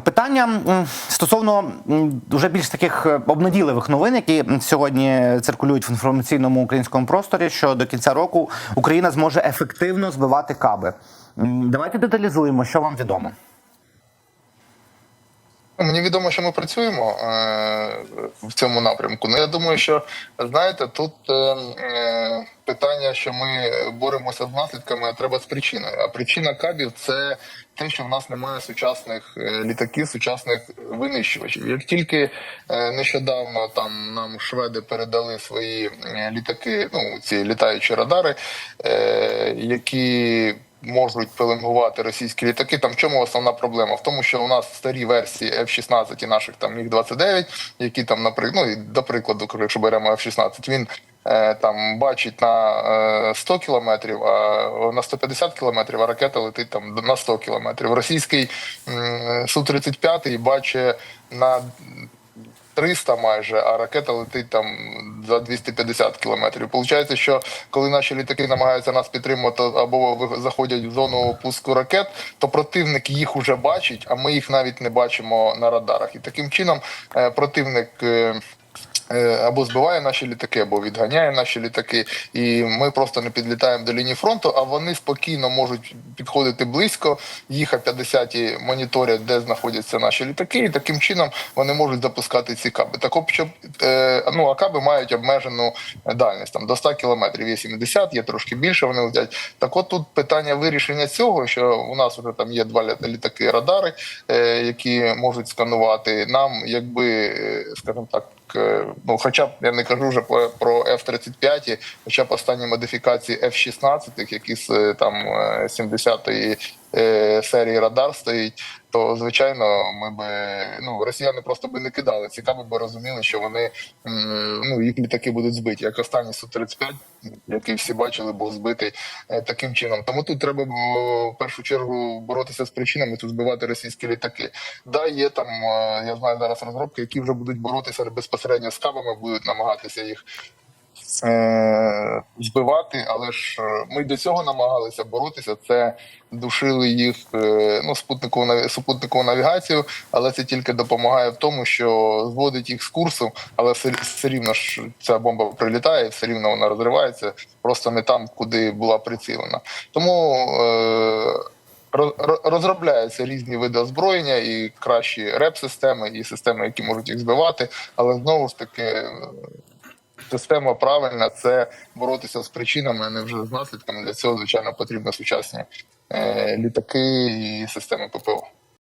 Питання стосовно вже більш таких е, обнадійливих новин, які сьогодні циркулюють в інформаційному українському просторі, що до кінця року Україна зможе ефективно збивати каби. Давайте деталізуємо, що вам відомо. Мені відомо, що ми працюємо е, в цьому напрямку. Ну я думаю, що знаєте, тут е, питання, що ми боремося з наслідками, а треба з причиною. А причина кабів це те, що в нас немає сучасних е, літаків, сучасних винищувачів. Як тільки е, нещодавно там нам шведи передали свої е, літаки, ну ці літаючі радари, які можуть пеленгувати російські літаки. Там в чому основна проблема? В тому, що у нас старі версії F-16 і наших там міг 29 які там, наприклад, ну і до прикладу, якщо беремо F-16, він там бачить на е, 100 кілометрів, а на 150 кілометрів, а ракета летить там на 100 кілометрів. Російський м, Су-35 бачить на 300 майже, а ракета летить там за 250 кілометрів. Получається, що коли наші літаки намагаються нас підтримувати або заходять в зону пуску ракет, то противник їх уже бачить, а ми їх навіть не бачимо на радарах. І таким чином е, противник. Е, Або збиває наші літаки, або відганяє наші літаки, і ми просто не підлітаємо до лінії фронту. А вони спокійно можуть підходити близько. Їх А-50 моніторять, де знаходяться наші літаки, і таким чином вони можуть запускати ці каби. Так, от, щоб е, ну а каби мають обмежену дальність там до 100 кілометрів. Є 70, є трошки більше. Вони летять. Так, от тут питання вирішення цього, що у нас вже там є два літа- літаки радари, е, які можуть сканувати. Нам, якби скажімо так. Е, Ну, хоча б я не кажу вже про, про F-35, хоча б останні модифікації F-16, які з е, там е, 70-ї е, серії радар стоїть, то звичайно ми би ну росіяни просто би не кидали ці каби, бо розуміли, що вони ну їх літаки будуть збиті. Як останній су 35 який всі бачили, був збитий е, таким чином. Тому тут треба в першу чергу боротися з причинами, тут збивати російські літаки. Да, є там е, я знаю зараз розробки, які вже будуть боротися безпосередньо з кабами, будуть намагатися їх е, збивати, але ж е, ми до цього намагалися боротися. Це душили їх е, ну, спутникову наві- супутникову навігацію, але це тільки допомагає в тому, що зводить їх з курсу, але все, все рівно ж ця бомба прилітає, все рівно вона розривається, просто не там, куди була прицілена. Тому. Е, роз- роз- Розробляються різні види озброєння і кращі реп-системи, і системи, які можуть їх збивати. Але знову ж таки, система правильна це боротися з причинами, а не вже з наслідками. Для цього, звичайно, потрібні сучасні е, літаки і системи ППО.